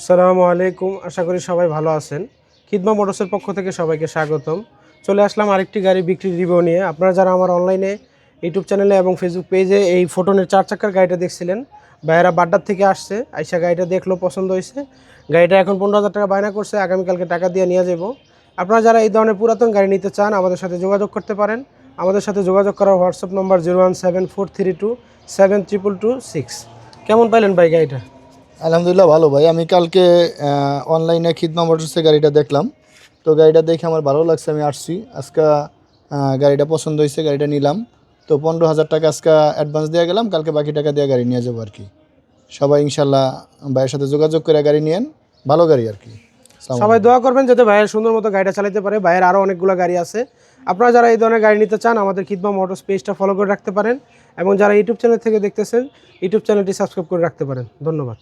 সালামু আলাইকুম। আশা করি সবাই ভালো আছেন। খিদমা মোটরসের পক্ষ থেকে সবাইকে স্বাগতম। চলে আসলাম আরেকটি গাড়ি বিক্রির রিভিউ নিয়ে। আপনারা যারা আমার অনলাইনে ইউটিউব চ্যানেলে এবং ফেসবুক পেজে এই ফোটনের চার চাকার গাড়িটা দেখছিলেন, ভাইয়েরা বাড্ডার থেকে আসছে। আইসা গাড়িটা দেখল, পছন্দ হয়েছে। গাড়িটা এখন পনেরো হাজার টাকা বায়না করছে, আগামীকালকে টাকা দিয়ে নিয়ে যাব। আপনারা যারা এই ধরনের পুরাতন গাড়ি নিতে চান, আমাদের সাথে যোগাযোগ করতে পারেন। আমাদের সাথে যোগাযোগ করার WhatsApp number zero one seven four three two seven triple two six কেমন পাইলেন ভাই গাড়িটা? আলহামদুলিল্লাহ ভালো ভাই। আমি কালকে অনলাইনে খিদমা মোটরসে গাড়িটা দেখলাম। তো গাড়িটা দেখে আমার ভালো লাগছে আমি আসছি। আজকে গাড়িটা পছন্দ হয়েছে গাড়িটা নিলাম। তো পনেরো হাজার টাকা আজকে অ্যাডভান্স দিয়ে গেলাম কালকে বাকি টাকা দিয়ে গাড়ি নিয়ে যাব আর কি সবাই ইনশাল্লাহ ভাইয়ের সাথে যোগাযোগ করে গাড়ি নিয়েন। ভালো গাড়ি আর কি সবাই দোয়া করবেন যাতে ভাইয়ের সুন্দর মতো গাড়িটা চালাতে পারে। ভাইয়ের আরও অনেকগুলো গাড়ি আছে। আপনারা যারা এই ধরনের গাড়ি নিতে চান আমাদের খিদমা মোটরস পেজটা ফলো করে রাখতে পারেন। এবং যারা ইউটিউব চ্যানেল থেকে দেখতেছেন ইউটিউব চ্যানেলটি সাবস্ক্রাইব করে রাখতে পারেন। ধন্যবাদ।